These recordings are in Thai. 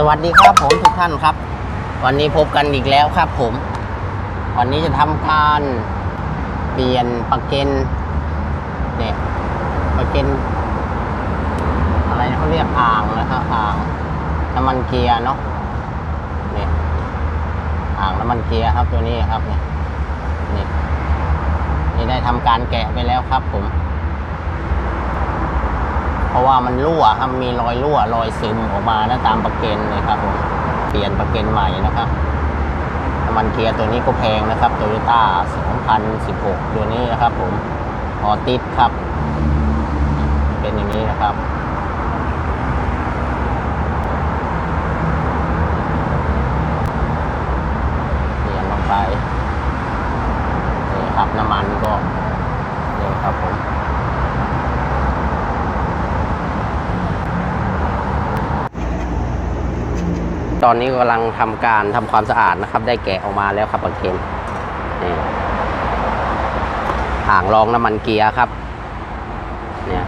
สวัสดีครับผมทุกท่านครับ วันนี้พบกันอีกแล้วครับผม วันนี้จะทำการเปลี่ยนปลั๊กเกนเนี่ยปลั๊กเกนอะไรเขาเรียกอ่างนะครับอ่างน้ำมันเกียร์เนาะเนี่ยอ่างน้ำมันเกียร์ครับตัวนี้ครับเนี่ยนี่นี่ได้ทำการแกะไปแล้วครับผม เพราะว่ามันรั่วครับมีรอยรั่วรอยซึมออกมานะตามประเกนเลยครับผมเปลี่ยนประเกนใหม่นะครับน้ำมันเกียร์ตัวนี้ก็แพงนะครับโตโยต้า2016 ตัวนี้นะครับผมออติดครับ เป็นอย่างนี้นะครับ เปลี่ยนลงไปนี่ครับน้ำมันก็นี่ครับผม ตอนนี้กำลังทำการทำความสะอาดนะครับ ได้แกะออกมาแล้วครับประเคนนี่อ่างรองน้ำมันเกียร์ครับ เนี่ย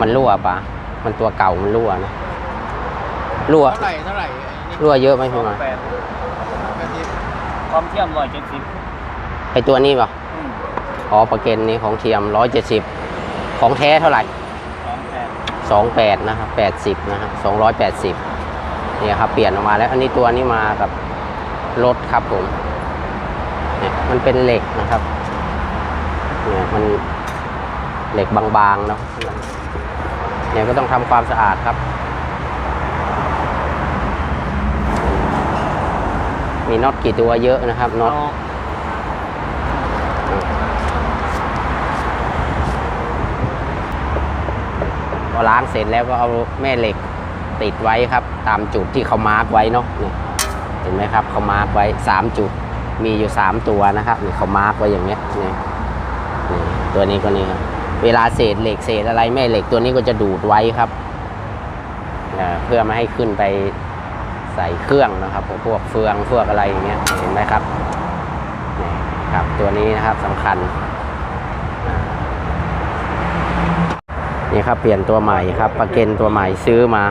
มันรั่วปะมันตัวเก่ามันรั่วนะรั่วเท่าไหร่เท่าไหร่ไอ้นี่รั่วเยอะไหมพี่มาแปดกระทิบความเทียมร้อยเจ็ดสิบไอตัวนี้ปะอ๋อประเกนนี้ของเทียมร้อยเจ็ดสิบของแท้เท่าไหร่สองแปดสองแปดนะครับแปดสิบนะครับสองร้อยแปดสิบ เนี่ยครับเปลี่ยนออกมาแล้ว อันนี้ตัวนี้มากับรถครับผมเนี่ยมันเป็นเหล็กนะครับเนี่ยมันเหล็กบางๆเนาะเนี่ยก็ต้องทำความสะอาดครับ มีน็อตกี่ตัวเยอะนะครับน็อตพอล้างเสร็จแล้วก็เอาแม่เหล็ก ติดไว้ครับ ตามจุดที่เขามาร์กไว้เนาะเห็นไหมครับเขามาร์กไว้สามจุดมีอยู่สามตัวนะครับนี่เขามาร์กไว้อย่างเงี้ยนี่ตัวนี้ก็นี่ครับเวลาเศษเหล็กเศษอะไรแม่เหล็กตัวนี้ก็จะดูดไว้ครับเพื่อไม่ให้ขึ้นไปใส่เครื่องนะครับพวกเฟืองพวกอะไรอย่างเงี้ยเห็นไหมครับนี่ครับตัวนี้นะครับสำคัญนี่ครับเปลี่ยนตัวใหม่ครับประเกนตัวใหม่ซื้อมา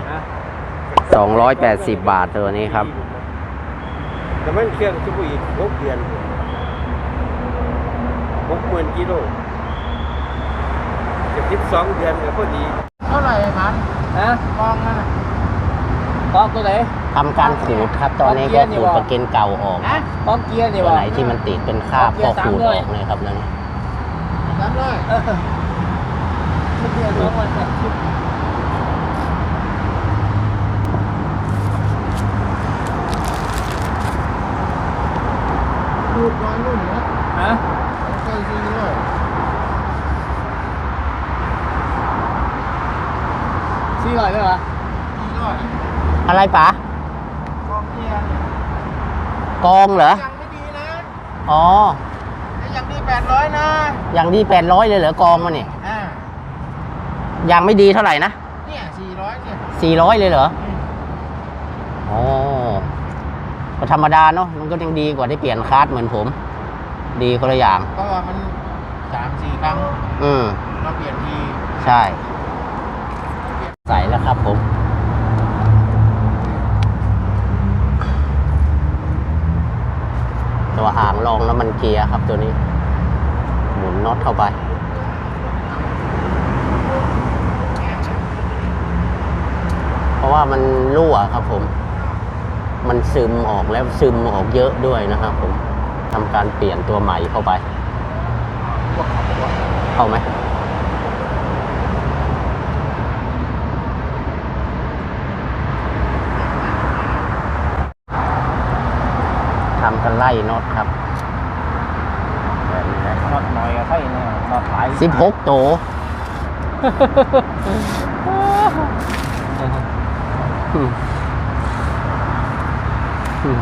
280 บาทตัวนี้ครับ แต่มันเครื่องชั่วโมงอีกหกเดือนหกหมื่นกิโลจะคิดสองเดือนก็พอดี เท่าไหร่พันฮะกองนั่นน่ะกองตัวไหนทำการขูดครับ ตอนนี้ก็ขูดประเกนเก่าออกฮะกองเกียร์นี่ตัววะไหนที่มันติดเป็นคราบก็ขูดออกเลยครับนั่น สามร้อยเออเกียร์สองร้อยแปดสิบ ดูดวางนู่นนะ ฮะ ใช่สี่ร้อย สี่ร้อยเลยเหรอสี่ร้อยอะไรป๋ากองเกียร์เนี่ยกองเหรอ ยังไม่ดีนะอ๋อแต่ยังดีแปดร้อยนะ อย่างดี800เลยเหรอกองมันเนี่ยอ่าอย่างไม่ดีเท่าไหร่นะ เนี่ยสี่ร้อยเนี่ย400เลยเหรอ อ๋อ ก็ธรรมดาเนาะ มันก็ยังดีกว่าได้เปลี่ยนคาร์ดเหมือนผม ดีคนละอย่างเพราะว่ามันสามสี่ครั้งอืมเราเปลี่ยนที ใช่ ใสแล้วครับผมตัวอ่างรองน้ำมันเกียร์ครับตัวนี้ หมุนน็อตเข้าไปเพราะว่ามันรั่วครับผม มันซึมออกแล้วซึมออกเยอะด้วยนะครับผมทำการเปลี่ยนตัวใหม่เข้าไป เข้าไหม ทำกันไล่น็อตครับแบบนี้นะน็อตหน่อยก็ใช่เนี่ยน็อตหลายสิบหกโตวอืมอืม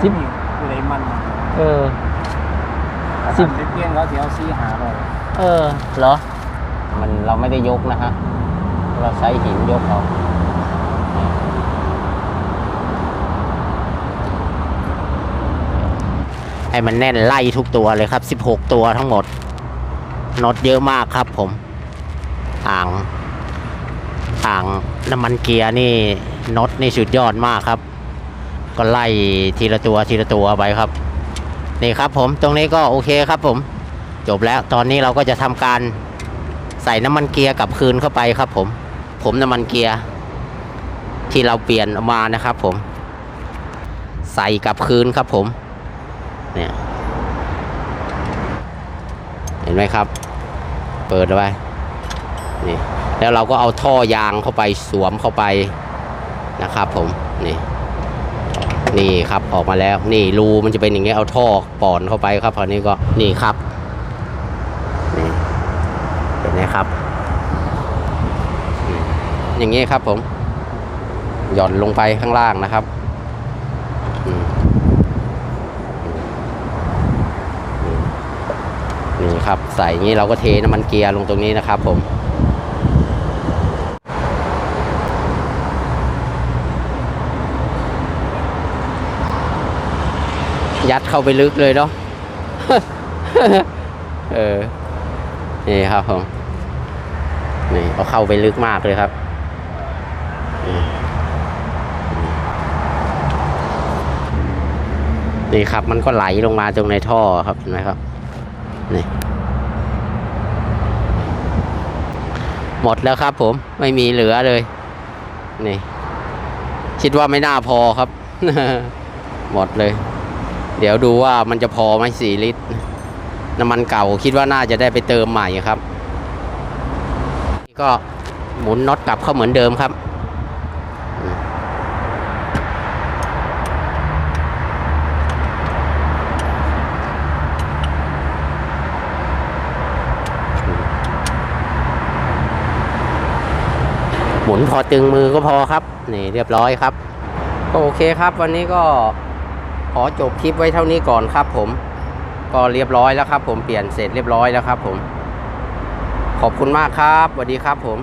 สิบอยู่ในมัน เออสิบเพียงเขาเสียเอาสี่หาเลยเออ เหรอ มันเราไม่ได้ยกนะฮะ เราใช้หินยกเอา ให้มันแน่นไล่ทุกตัวเลยครับ 16 ตัวทั้งหมดน็อตเยอะมากครับผม อ่างอ่างน้ำมันเกียร์นี่น็อตนี่สุดยอดมากครับ ก็ไล่ทีละตัวทีละตัวไปครับ นี่ครับผมตรงนี้ก็โอเคครับผม จบแล้วตอนนี้เราก็จะทำการใส่น้ำมันเกียร์กลับคืนเข้าไปครับผม ผมน้ำมันเกียร์ที่เราเปลี่ยนมานะครับผม ใส่กลับคืนครับผม เนี่ย เห็นไหมครับ เปิดไว้นี่แล้วเราก็เอาท่อยางเข้าไปสวมเข้าไปนะครับผมนี่นี่ครับออกมาแล้ว นี่รูมันจะเป็นอย่างเงี้ยเอาท่อป่อนเข้าไปครับคราวนี้ก็นี่ครับนี่เห็นไหมครับอืมอย่างงี้ครับผมหย่อนลงไปข้างล่างนะครับอืมอืม ครับ ใส่อย่างนี้เราก็เทน้ำมันเกียร์ลงตรงนี้นะครับผมยัดเข้าไปลึกเลยเนาะ เออ นี่ครับผม นี่เอาเข้าไปลึกมากเลยครับ นี่ครับมันก็ไหลลงมาตรงในท่อครับเห็นไหมครับ นี่ หมดแล้วครับผมไม่มีเหลือเลยนี่คิดว่าไม่น่าพอครับ หมดเลย เดี๋ยวดูว่ามันจะพอไหมสี่ลิตร น้ำมันเก่าคิดว่าน่าจะได้ไปเติมใหม่ครับ ก็หมุนน็อตกลับเข้าเหมือนเดิมครับ นพอตึงมือก็พอครับ นี่เรียบร้อยครับ ก็โอเคครับ วันนี้ก็ขอจบคลิปไว้เท่านี้ก่อนครับ ผม ก็เรียบร้อยแล้วครับ ผมเปลี่ยนเสร็จเรียบร้อยแล้วครับ ผม ขอบคุณมากครับสวัสดีครับผม